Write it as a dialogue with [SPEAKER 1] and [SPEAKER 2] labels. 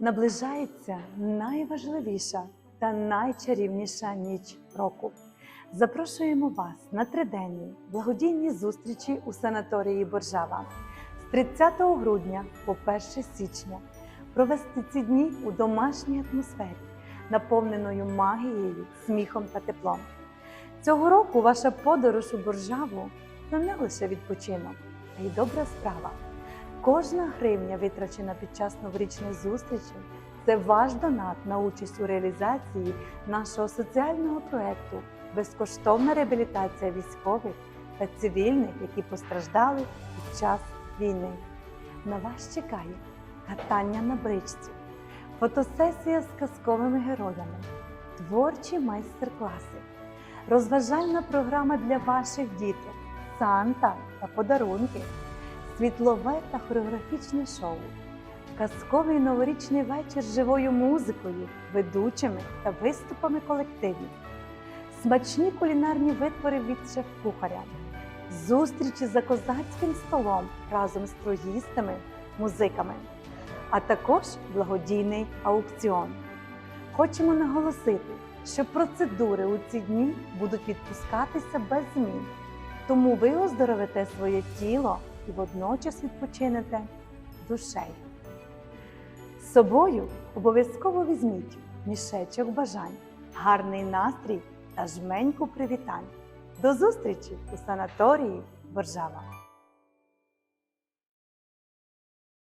[SPEAKER 1] Наближається найважливіша та найчарівніша ніч року. Запрошуємо вас на триденні благодійні зустрічі у санаторії Боржава з 30 грудня по 1 січня. Провести ці дні у домашній атмосфері, наповненою магією, сміхом та теплом. Цього року ваша подорож у Боржаву це не лише відпочинок, а й добра справа. Кожна гривня, витрачена під час новорічної зустрічі, це ваш донат на участь у реалізації нашого соціального проекту Безкоштовна реабілітація військових та цивільних, які постраждали під час війни. На вас чекає катання на бричці, фотосесія з казковими героями, творчі майстер-класи, розважальна програма для ваших діток, санта та подарунки світлове та хореографічне шоу, казковий новорічний вечір з живою музикою, ведучими та виступами колективів, смачні кулінарні витвори від шеф-кухаря, зустрічі за козацьким столом разом з троїстами, музиками, а також благодійний аукціон. Хочемо наголосити, що процедури у ці дні будуть відпускатися без змін. Тому ви оздоровите своє тіло і водночас відпочинете душею. З собою обов'язково візьміть мішечок бажань, гарний настрій та жменьку привітань. До зустрічі у санаторії Боржава!